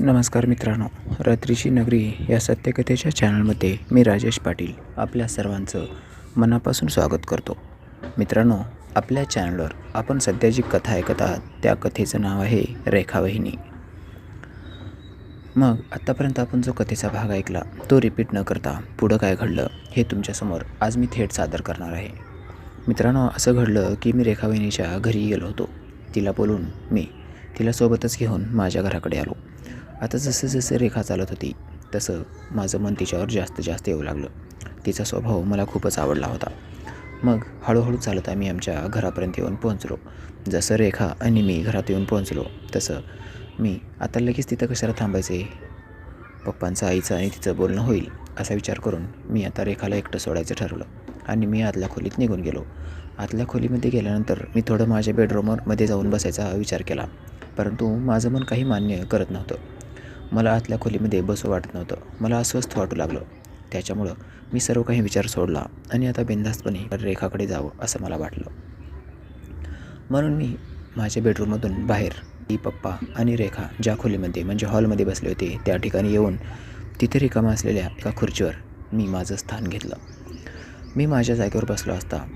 नमस्कार मित्रांनो रात्रीची नगरी या सत्यकथेच्या चॅनलमध्ये मी राजेश पाटील आपल्या सर्वांचं मनापासून स्वागत करतो. मित्रांनो आपल्या चॅनलवर आपण सध्या जी कथा ऐकत आहात त्या कथेचं नाव आहे रेखावहिनी मग आत्तापर्यंत आपण जो कथेचा भाग ऐकला तो रिपीट न करता पुढं काय घडलं हे तुमच्यासमोर आज मी थेट सादर करणार आहे. मित्रांनो असं घडलं की मी रेखावहिनीच्या घरी गेलो होतो. तिला बोलून मी तिला सोबतच घेऊन माझ्या घराकडे आलो. आता जसं जसं रेखा चालत होती तसं माझं मन तिच्यावर जास्त जास्त येऊ लागलं. तिचा स्वभाव मला खूपच आवडला होता. मग हळूहळू चालत आम्ही आमच्या घरापर्यंत येऊन पोहोचलो. जसं रेखा आणि मी घरात येऊन पोहोचलो तसं मी आता लगेच तिथं कशाला थांबायचे? पप्पांचं आईचं आणि तिचं बोलणं होईल असा विचार करून मी आता रेखाला एकटं सोडायचं ठरवलं आणि मी आतल्या खोलीत निघून गेलो. आतल्या खोलीमध्ये गेल्यानंतर मी थोडं माझ्या बेडरूमवरमध्ये जाऊन बसायचा विचार केला परंतु माझं मन काही मान्य करत नव्हतं. मला आतल्या खोलीमध्ये बसू वाटत नव्हतं. मला अस्वस्थ वाटू लागलं. त्याच्यामुळं मी सर्व काही विचार सोडला आणि आता बिनधास्तपणे रेखाकडे जावं असं मला वाटलं. म्हणून मी माझ्या बेडरूममधून बाहेर ती पप्पा आणि रेखा ज्या खोलीमध्ये म्हणजे हॉलमध्ये बसले होते त्या ठिकाणी येऊन तिथे रिकामा असलेल्या एका खुर्चीवर मी माझं स्थान घेतलं. मी माझ्या जागेवर बसलो असता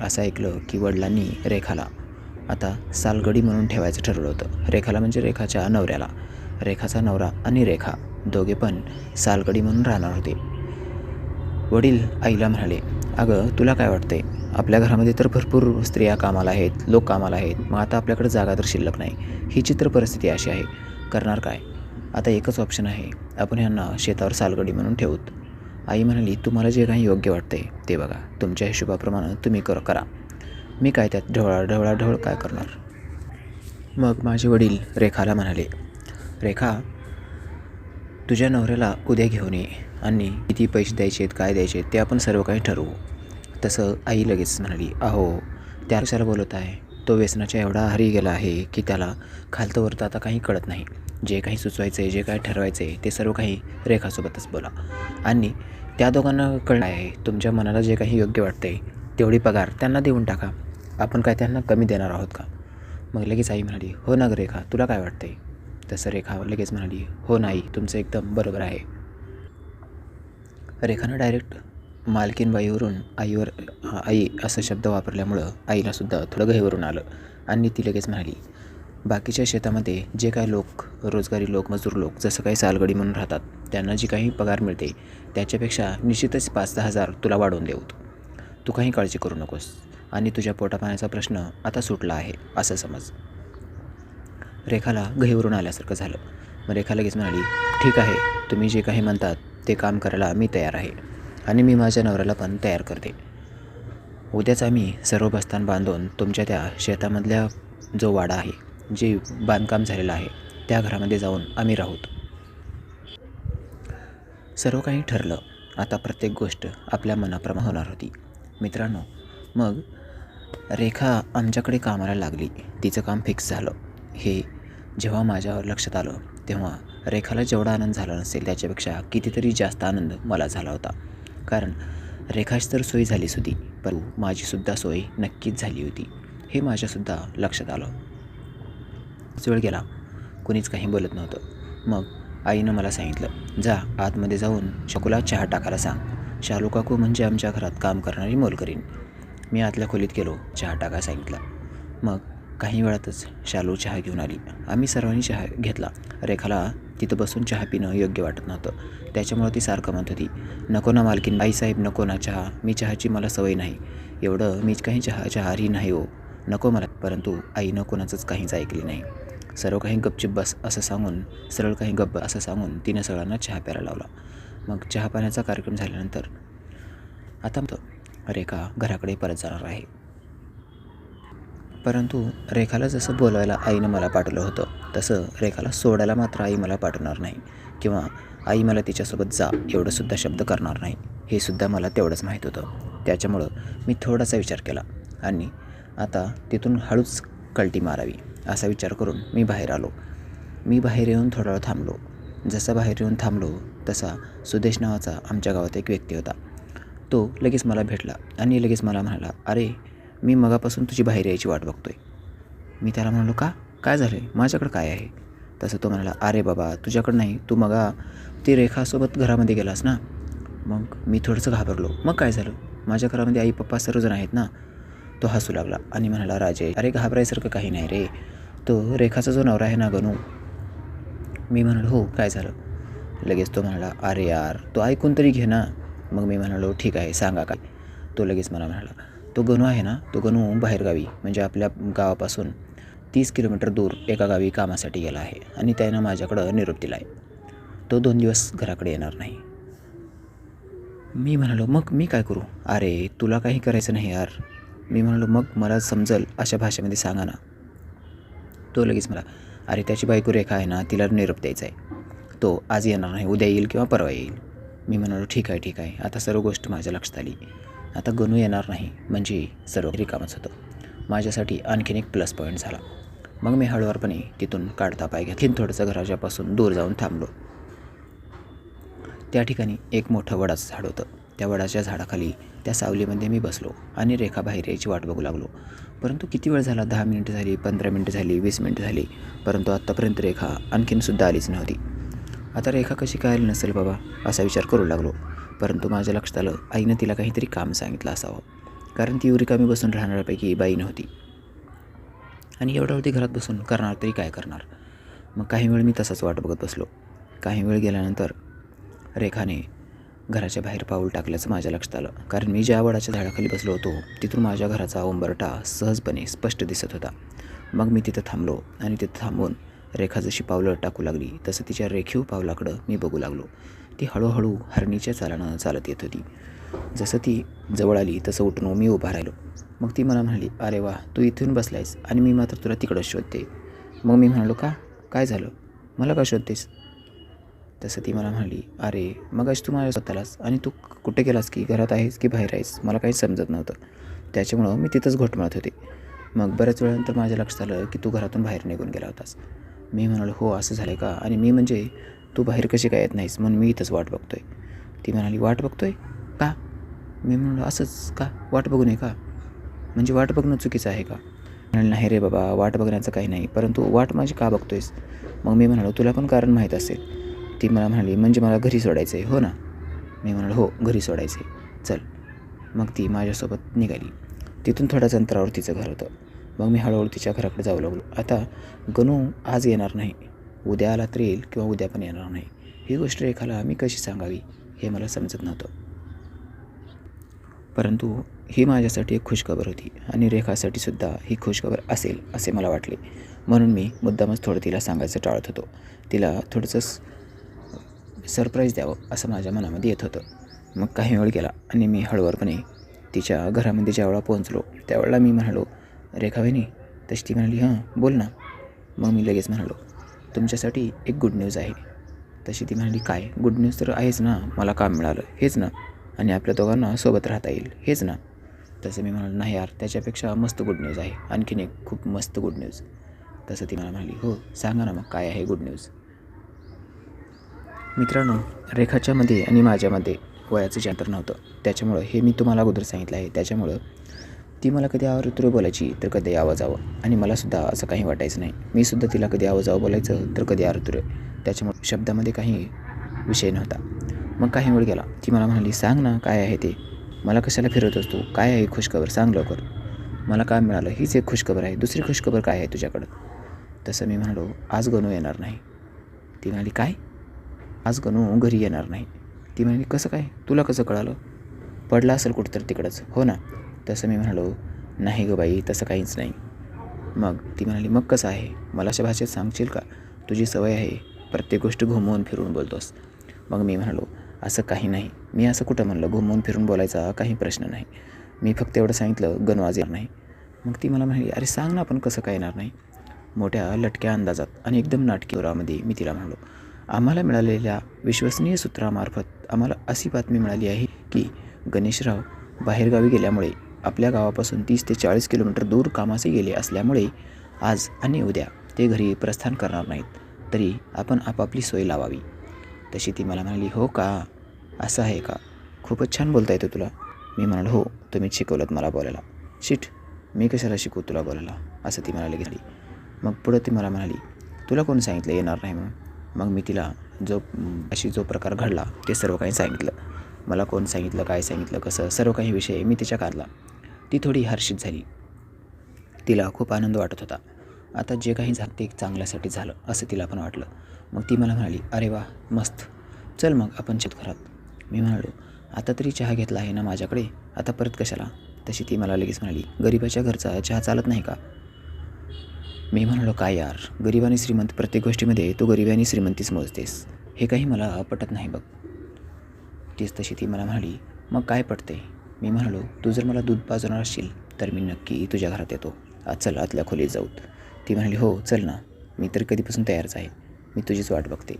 असं ऐकलं की वडिलांनी रेखाला आता सालगडी म्हणून ठेवायचं ठरवलं होतं. रेखाला म्हणजे रेखाच्या नवऱ्याला. रेखाचा नवरा आणि रेखा दोघे पण सालगडी म्हणून राहणार होते. वडील आईला म्हणाले अगं तुला काय वाटते आपल्या घरामध्ये तर भरपूर स्त्रिया कामाला आहेत लोक कामाला आहेत मग आता आपल्याकडे जागा तर शिल्लक नाही. ही चित्र परिस्थिती अशी आहे. करणार काय? आता एकच ऑप्शन आहे. आपण ह्यांना शेतावर सालगडी म्हणून ठेवूत. आई म्हणाली तुम्हाला जे काही योग्य वाटते ते बघा. तुमच्या हिशोबाप्रमाणे तुम्ही कर करा. मी काय त्यात ढवळा ढवळा ढवळ काय करणार? मग माझे वडील रेखाला म्हणाले रेखा तुझ्या नवऱ्याला उद्या घेऊन ये. आणि किती पैसे द्यायचे आहेत काय द्यायचे आहेत ते आपण सर्व काही ठरवू. तसं आई लगेच म्हणाली अहो त्या कशाला बोलत आहे. तो व्यसनाच्या एवढा हरी गेला आहे की त्याला खालतं वरतं आता काही कळत नाही. जे काही सुचवायचं आहे जे काही ठरवायचं आहे ते सर्व काही रेखासोबतच बोला. आणि त्या दोघांना कळलं आहे तुमच्या मनाला जे काही योग्य वाटते तेवढी पगार त्यांना देऊन टाका. आपण काय त्यांना कमी देणार आहोत का? मग लगेच आई म्हणाली हो ना रेखा तुला काय वाटतंय? तसं रेखा लगेच म्हणाली हो नाही तुमचं एकदम बरोबर आहे. रेखानं डायरेक्ट मालकीनबाईवरून आईवर आई असं शब्द वापरल्यामुळं आईलासुद्धा थोडं गहीवरून आलं आणि ती लगेच म्हणाली बाकीच्या शेतामध्ये जे काही लोक रोजगारी लोक मजूर लोक जसं काही सालगडी म्हणून राहतात त्यांना जी काही पगार मिळते त्याच्यापेक्षा निश्चितच पाच दहा हजार तुला वाढवून देऊ. तू काही काळजी करू नकोस आणि तुझ्या पोटापाण्याचा प्रश्न आता सुटला आहे असं समज. रेखाला गहीवरून आल्यासारखं झालं. मग रेखा लगेच म्हणाली ठीक आहे तुम्ही जे काही म्हणतात ते काम करायला मी तयार आहे आणि मी माझ्या नवऱ्याला पण तयार करते. उद्याच आम्ही सर्व बस्तान बांधून तुमच्या त्या शेतामधल्या जो वाडा आहे जे बांधकाम झालेलं आहे त्या घरामध्ये जाऊन आम्ही राहूत. सर्व काही ठरलं. आता प्रत्येक गोष्ट आपल्या मनाप्रमाणे होणार होती. मित्रांनो मग रेखा आमच्याकडे कामाला लागली. तिचं काम फिक्स झालं. हे जेव्हा माझ्यावर लक्षात आलं तेव्हा रेखाला जेवढा आनंद झाला नसेल त्याच्यापेक्षा कितीतरी जास्त आनंद मला झाला होता. कारण रेखाची तर सोय झालीच होती पण माझीसुद्धा सोय नक्कीच झाली होती. हे माझ्यासुद्धा लक्षात आलं. वेळ गेला. कुणीच काही बोलत नव्हतं. मग आईनं मला सांगितलं जा आतमध्ये जाऊन शकुला चहा टाकायला सांग. शालू काकू म्हणजे आमच्या घरात काम करणारी मोलकरीण. मी आतल्या खोलीत गेलो चहा टाका सांगितलं. मग काही वेळातच शालू चहा घेऊन आली. आम्ही सर्वांनी चहा घेतला. रेखाला तिथं बसून चहा पिणं योग्य वाटत नव्हतं. त्याच्यामुळं ती सारखं म्हणत होती नको ना मालकीन बाईसाहेब नको ना चहा. मी चहाची मला सवय नाही. एवढं मीच काही चहा चहारी नाही हो. नको मला. परंतु आईनं कोणाचंच काहीच ऐकले नाही. सर्व काही गपचिप बस असं सांगून सरळ काही गप्प असं सांगून तिनं सगळ्यांना चहा प्यायला लावला. मग चहा पाण्याचा कार्यक्रम झाल्यानंतर आता रेखा घराकडे परत जाणार आहे. परंतु रेखाला जसं बोलवायला आईनं मला पाठवलं होतं तसं रेखाला सोडायला मात्र आई मला पाठवणार नाही. किंवा आई मला तिच्यासोबत जा एवढंसुद्धा शब्द करणार नाही हे सुद्धा मला तेवढंच माहीत होतं. त्याच्यामुळं मी थोडासा विचार केला आणि आता तिथून हळूच कल्टी मारावी असा विचार करून मी बाहेर आलो. मी बाहेर येऊन थोडा वेळ थांबलो. जसा बाहेर येऊन थांबलो तसा सुदेश नावाचा आमच्या गावात एक व्यक्ती होता. तो लगेच मला भेटला आणि लगेच मला म्हणाला अरे मी मगापासून तुझी बाहेर यायची वाट बघतोय. मी त्याला म्हणालो का? काय झालं आहे माझ्याकडं काय आहे? तसं तो म्हणाला अरे बाबा तुझ्याकडं नाही. तू मगा ती रेखासोबत घरामध्ये गेलास ना? मग मी थोडंसं घाबरलो. मग काय झालं? माझ्या घरामध्ये आई पप्पा सर्वजण आहेत ना? तो हसू लागला आणि म्हणाला राजे अरे घाबरायसारखं काही नाही रे. तो रेखाचा जो नवरा आहे ना गणू? मी म्हणालो हो काय झालं? लगेच तो म्हणाला अरे यार तो ऐकून तरी घे ना. मग मी म्हणालो ठीक आहे सांगा काय. तो लगेच मला म्हणाला तो गणू आहे ना तो गणू बाहेरगावी म्हणजे आपल्या गावापासून तीस किलोमीटर दूर एका गावी कामासाठी गेला आहे आणि त्यानं माझ्याकडं निरोप दिला आहे तो दोन दिवस घराकडे येणार नाही. मी म्हणालो मग मी काय करू? अरे तुला काही करायचं नाही यार. मी म्हणालो मग मला समजल अशा भाषेमध्ये सांगा ना. तो लगेच मला अरे त्याची बायको रेखा आहे ना तिला निरोप द्यायचा आहे तो आज येणार नाही उद्या येईल किंवा परवा येईल. मी म्हणालो ठीक आहे ठीक आहे. आता सर्व गोष्ट माझ्या लक्षात आली. आता गणू येणार नाही म्हणजे सर्व रिकामच होतं. माझ्यासाठी आणखीन एक प्लस पॉईंट झाला. मग मी हळूवारपणे तिथून काढता पाय घेतली. थोडंसं घराच्यापासून दूर जाऊन थांबलो. त्या ठिकाणी एक मोठं वडाचं झाड होतं. त्या वडाच्या झाडाखाली त्या सावलीमध्ये मी बसलो आणि रेखा बाहेर यायची वाट बघू लागलो. परंतु किती वेळ झाला? दहा मिनिटं झाली पंधरा मिनिटं झाली वीस मिनिटं झाली. परंतु आत्तापर्यंत रेखा आणखीनसुद्धा आलीच नव्हती. आता रेखा कशी काय आली नसेल बाबा? असा विचार करू लागलो. परंतु माझ्या लक्षात आलं आईनं तिला काहीतरी काम सांगितलं असावं. कारण ती रिकामी बसून राहणाऱ्यापैकी बाई नव्हती. आणि एवढ्यावरती घरात बसून करणार तरी काय करणार? मग काही वेळ मी तसाच वाट बघत बसलो. काही वेळ गेल्यानंतर रेखाने घराच्या बाहेर पाऊल टाकल्याचं माझ्या लक्षात आलं. कारण मी ज्या वडाच्या झाडाखाली बसलो होतो तिथून माझ्या घराचा उंबरटा सहजपणे स्पष्ट दिसत होता. मग मी तिथं थांबलो आणि तिथं थांबून रेखा जशी पावलं टाकू लागली तसं तिच्या रेखीव पावलाकडं मी बघू लागलो. ती हळूहळू हरणीच्या चालानं चालत येत होती. जसं ती जवळ आली तसं उठून मी उभा राहिलो. मग ती मला म्हणाली अरे वा तू इथून बसलायस आणि मी मात्र तुला तिकडं शोधते. मग मी म्हणालो का? काय झालं? मला का शोधतेस? तसं ती मला म्हणाली अरे मग अशी तू माझ्या स्वतःलास आणि तू कुठे गेलास की? घरात आहेस की बाहेर आहेस? मला काहीच समजत नव्हतं. त्याच्यामुळं मी तिथंच घोटमळत होते. मग बऱ्याच वेळानंतर माझ्या लक्षात आलं की तू घरातून बाहेर निघून गेला होतास. मी म्हणालो हो असं झालं का? आणि मी म्हणजे तू बाहेर कशी काय येत नाहीस म्हणून मी इथंच वाट बघतोय. ती म्हणाली वाट बघतोय? का? मी म्हणालो असंच का? वाट बघू नये का? म्हणजे वाट बघणं चुकीचं आहे का? म्हणाल नाही रे बाबा वाट बघण्याचं काही नाही परंतु वाट माझी का बघतोयस? मग मी म्हणालो तुला पण कारण माहीत असेल. ती मला म्हणाली म्हणजे मला घरी सोडायचं आहे हो ना? मी म्हणालो हो घरी सोडायचं आहे चल. मग ती माझ्यासोबत निघाली. तिथून थोड्याच अंतरावर तिचं घर होतं. मग मी हळूहळू तिच्या घराकडे जाऊ लागलो. आता गणू आज येणार नाही. उद्या आला तर येईल किंवा उद्या पण येणार नाही. ही गोष्ट रेखाला मी कशी सांगावी हे मला समजत नव्हतं. परंतु ही माझ्यासाठी एक खुशखबर होती आणि रेखासाठी सुद्धा ही खुशखबर असेल असे मला वाटले. म्हणून मी मुद्दामच थोडं तिला सांगायचं टाळत होतो. तिला थोडंसं सरप्राईज द्यावं असं माझ्या मनामध्ये येत होतं. मग काही वेळ गेला आणि मी हळूवारपणे तिच्या घरामध्ये ज्यावेळा पोहोचलो त्यावेळेला मी म्हणालो रेखा वहिनी तशी ती म्हणाली हां बोल ना. मग मी लगेच म्हणालो तुमच्यासाठी एक गुड न्यूज आहे. तशी ती म्हणाली काय? गुड न्यूज तर आहेच ना? मला काम मिळालं. हेच ना? आणि आपल्या दोघांना सोबत राहता येईल. हेच ना? तसं मी म्हणालो नाही यार त्याच्यापेक्षा मस्त गुड न्यूज आहे. आणखीन एक खूप मस्त गुड न्यूज तसं ती मला म्हणाली हो सांगा ना मग काय आहे गुड न्यूज मित्रांनो रेखाच्यामध्ये आणि माझ्यामध्ये वयाचं जे अंतर नव्हतं. त्याच्यामुळं हे मी तुम्हाला अगोदर सांगितलं आहे. त्याच्यामुळं ती मला कधी आवर बोलायची तर कधी आवाजावं. आणि मलासुद्धा असं काही वाटायचं नाही. मी सुद्धा तिला कधी आवाजावं बोलायचं तर कधी आरतुरे. त्याच्यामुळे शब्दामध्ये काही विषय नव्हता. मग काही वेळ गेला. ती मला म्हणाली सांग ना काय आहे ते? मला कशाला फिरत असतो? काय आहे खुशखबर? सांग लवकर. मला काय मिळालं? हीच एक खुशखबर आहे. दुसरी खुशखबर काय आहे तुझ्याकडं? तसं मी म्हणालो आज गणू येणार नाही. ती म्हणाली काय? आज गणू घरी येणार नाही. ती म्हणाली कसं काय? तुला कसं कळालं? पडला असेल कुठं तर तिकडंच. हो ना? तसं मी म्हणालो नाही गं बाई तसं काहीच नाही. मग ती म्हणाली मग कसं आहे? मला अशा भाषेत सांगशील का? तुझी सवय आहे प्रत्येक गोष्ट घुमवून फिरून बोलतोस. मग मी म्हणालो असं काही नाही. मी असं कुठं म्हणलं? घुमवून फिरून बोलायचा काही प्रश्न नाही. मी फक्त एवढं सांगितलं गणवाज येणार नाही. मग ती मला म्हणाली अरे सांग ना आपण कसं काय येणार नाही? मोठ्या लटक्या अंदाजात आणि एकदम नाटकी वरामध्ये मी तिला म्हणालो आम्हाला मिळालेल्या विश्वसनीय सूत्रामार्फत आम्हाला अशी बातमी मिळाली आहे की गणेशराव बाहेरगावी गेल्यामुळे आपल्या गावापासून तीस ते चाळीस किलोमीटर दूर कामाचे गेले असल्यामुळे आज आणि उद्या ते घरी प्रस्थान करणार नाहीत. तरी आपण आपापली सोय लावावी. तशी ती मला म्हणाली हो का? असं आहे का? खूपच छान बोलता येतं तुला. मी म्हणालो हो तुम्हीच शिकवलं मला बोलायला. शिट मी कशाला शिकू तुला बोलायला? असं ती म्हणाली गेली मग पुढं ती मला म्हणाली तुला कोण सांगितलं येणार नाही म्हणून? मग मी तिला जो अशी जो प्रकार घडला ते सर्व काही सांगितलं. मला कोण सांगितलं काय सांगितलं कसं सर्व काही विषय मी तिच्या काढला ती थोडी हर्षित झाली. तिला खूप आनंद वाटत होता. आता जे काही झालं ते चांगल्यासाठी झालं असं तिला पण वाटलं. मग ती मला म्हणाली अरे वा मस्त. चल मग आपण शेतकरात मी म्हणालो आता तरी चहा घेतला आहे ना माझ्याकडे? आता परत कशाला? तशी ती मला लगेच म्हणाली गरिबाच्या घरचा चहा चालत नाही का? मी म्हणालो काय यार गरीब आणि श्रीमंत प्रत्येक गोष्टीमध्ये तू गरीब आणि श्रीमंतीच मोजतेस. हे काही मला पटत नाही बघ. तीच तशी ती मला म्हणाली मग काय पडते? मी म्हणालो तू जर मला दूध पाजवणार असशील तर मी नक्की तुझ्या घरात येतो. आज चल आतल्या खोलीत जाऊत ती म्हणाली हो चल ना. मी तर कधीपासून तयारच आहे. मी तुझीच वाट बघते.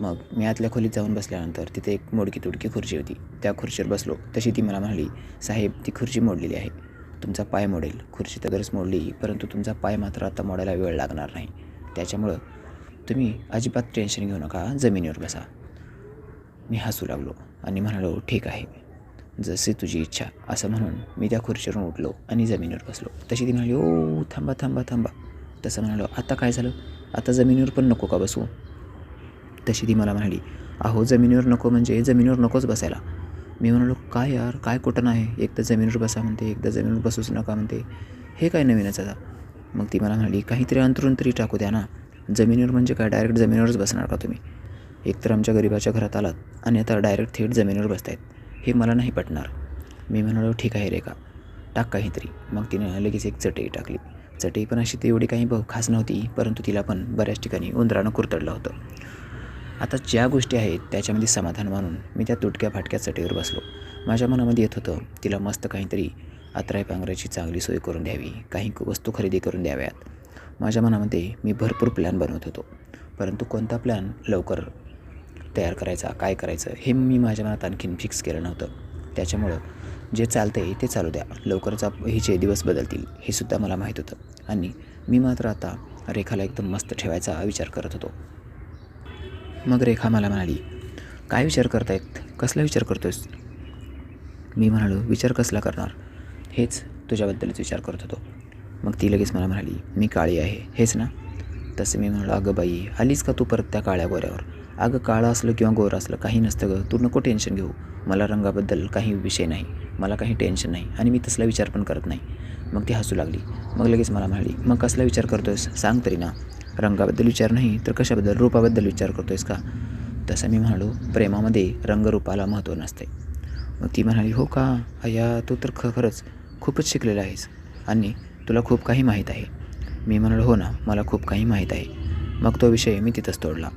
मग मी आतल्या खोलीत जाऊन बसल्यानंतर तिथे एक मोडकी तुडकी खुर्ची होती. त्या खुर्चीवर बसलो. तशी ती मला म्हणाली साहेब ती खुर्ची मोडलेली आहे. तुमचा पाय मोडेल. खुर्ची तरच मोडली परंतु तुमचा पाय मात्र आता मोडायला वेळ लागणार नाही. त्याच्यामुळं तुम्ही अजिबात टेन्शन घेऊ नका. जमिनीवर बसा. मी हसू लागलो. आणि म्हणालो ठीक आहे. जसे तुझी इच्छा. असं म्हणून मी त्या खुर्चीवरून उठलो आणि जमिनीवर बसलो. तशी ती म्हणाली ओ थांबा थांबा थांबा. तसं म्हणालो आता काय झालं? आता जमिनीवर पण नको का बसू? तशी ती मला म्हणाली अहो जमिनीवर नको म्हणजे जमिनीवर नकोच बसायला. मी म्हणालो काय यार काय कुठं नाही. एक तर जमिनीवर बसा म्हणते एकदा जमिनीवर बसूच नका म्हणते. हे काय नवीनच आता? मग ती मला म्हणाली काहीतरी अंतरून तरी टाकू द्या ना. जमिनीवर म्हणजे काय? डायरेक्ट जमिनीवरच बसणार का तुम्ही? एकतर आमच्या गरिबाच्या घरात आलात आणि आता डायरेक्ट थेट जमिनीवर बसतायत. हे मला नाही पटणार. मी म्हणालो ठीक आहे रेखा टाक काहीतरी. मग तिने लगेच एक चटई टाकली. चटई पण अशी तेवढी काही ब खास नव्हती परंतु तिला पण बऱ्याच ठिकाणी उंदरानं कुरतडलं होतं. आता ज्या गोष्टी आहेत त्याच्यामध्ये समाधान मानून मी त्या तुटक्या फाटक्या चटईवर बसलो. माझ्या मनामध्ये येत होतं तिला मस्त काहीतरी आत्राय पांघराची चांगली सोय करून द्यावी काही वस्तू खरेदी करून द्याव्यात. माझ्या मनामध्ये मी भरपूर प्लॅन बनवत होतो. परंतु कोणता प्लॅन लवकर तयार करायचा काय करायचं हे मी माझ्या मनात आणखीन फिक्स केलं नव्हतं. त्याच्यामुळं जे चालतं आहे ते चालू द्या. लवकरच आप हिचे दिवस बदलतील हे सुद्धा मला माहीत होतं. आणि मी मात्र आता रेखाला एकदम मस्त ठेवायचा विचार करत होतो. मग रेखा मला म्हणाली काय विचार करतायत? कसला विचार करतोयस? मी म्हणालो विचार कसला करणार? हेच तुझ्याबद्दलच विचार करत होतो. मग ती लगेच मला म्हणाली मी काळी आहे. हेच ना? तसं मी म्हणालो अगं बाई आलीच का तू परत त्या काळ्या गोऱ्यावर? अगं काळं असलं किंवा गोरं असलं काही नसतं गं. तू नको टेन्शन घेऊ. मला रंगाबद्दल काही विषय नाही. मला काही टेन्शन नाही. आणि मी तसला विचार पण करत नाही. मग ती हसू लागली. मग लगेच मला म्हणाली मग कसला विचार करतोयस? सांग तरी ना. रंगाबद्दल विचार नाही तर कशाबद्दल? रूपाबद्दल विचार करतोयस का? तसं मी म्हणालो प्रेमामध्ये रंगरूपाला महत्त्व नसते. मग ती म्हणाली हो का? अय्या तू तर ख खरंच खूपच शिकलेला आहेस. आणि तुला खूप काही माहीत आहे. मी म्हणालो हो ना मला खूप काही माहीत आहे. मग तो विषय मी तिथंच तोडला.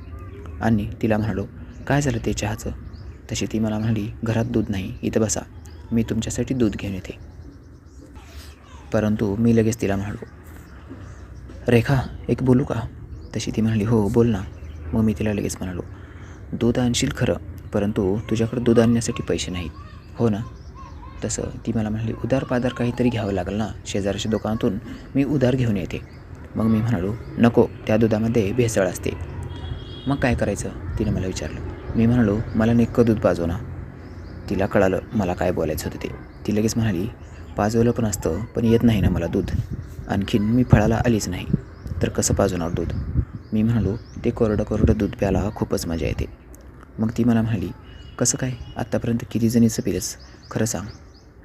आणि तिला म्हणालो काय झालं ते चहाचं? तशी ती मला म्हणाली घरात दूध नाही इथं बसा. मी तुमच्यासाठी दूध घेऊन येते. परंतु मी लगेच तिला म्हणालो रेखा एक बोलू का? तशी ती म्हणाली हो बोल ना. मग मी तिला लगेच म्हणालो दूध आणशील खरं परंतु तुझ्याकडे दूध आणण्यासाठी पैसे नाहीत. हो ना. तसं ती मला म्हणाली उधार पाधार काहीतरी घ्यावं लागेल ना शेजारच्या दुकानातून मी उधार घेऊन येते. मग मी म्हणालो नको त्या दुधामध्ये भेसळ असते. मग काय करायचं? तिने मला विचारलं. मी म्हणालो मला नेक्कं दूध पाजव ना. तिला कळालं मला काय बोलायचं होतं ते. ती लगेच म्हणाली पाजवलं पण असतं पण येत नाही ना मला दूध. आणखीन मी फळाला आलीच नाही तर कसं पाजवणार दूध? मी म्हणालो ते कोरडं कोरडं दूध प्यायला खूपच मजा येते. मग ती मला म्हणाली कसं काय? आत्तापर्यंत किती जणीचं पिलंस? खरं सांग.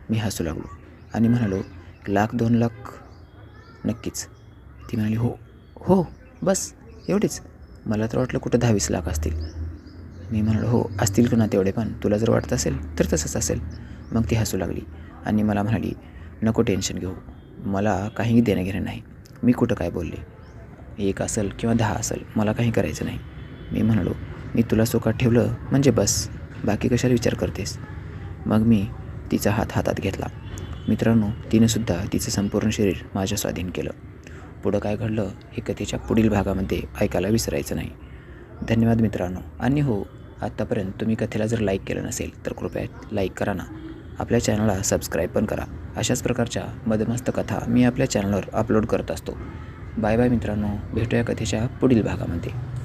मी हसू लागलो आणि म्हणालो लाख दोन लाख नक्कीच. ती म्हणाली हो हो बस एवढेच. मला तर वाटलं कुठं दहावीस लाख असतील. मी म्हणालो हो असतील का ना तेवढे पण तुला जर वाटत असेल तर तसंच असेल. मग ती हसू लागली आणि मला म्हणाली नको टेन्शन घेऊ मला काही देणं घेणं नाही. मी कुठं काय बोलले? एक असेल किंवा दहा असेल मला काही करायचं नाही. मी म्हणालो मी तुला सुखात ठेवलं म्हणजे बस बाकी कशाला विचार करतेस? मग मी तिचा हात हातात घेतला. मित्रांनो तिनेसुद्धा तिचं संपूर्ण शरीर माझ्या स्वाधीन केलं. पुढं काय घडलं हे कथेच्या पुढील भागामध्ये ऐकायला विसरायचं नाही. धन्यवाद मित्रांनो. आणि हो आत्तापर्यंत तुम्ही कथेला जर लाईक केलं नसेल तर कृपया लाईक करा ना. आपल्या चॅनलला सबस्क्राईब पण करा. अशाच प्रकारच्या मदमस्त कथा मी आपल्या चॅनलवर अपलोड करत असतो. बाय बाय मित्रांनो. भेटूया कथेच्या पुढील भागामध्ये.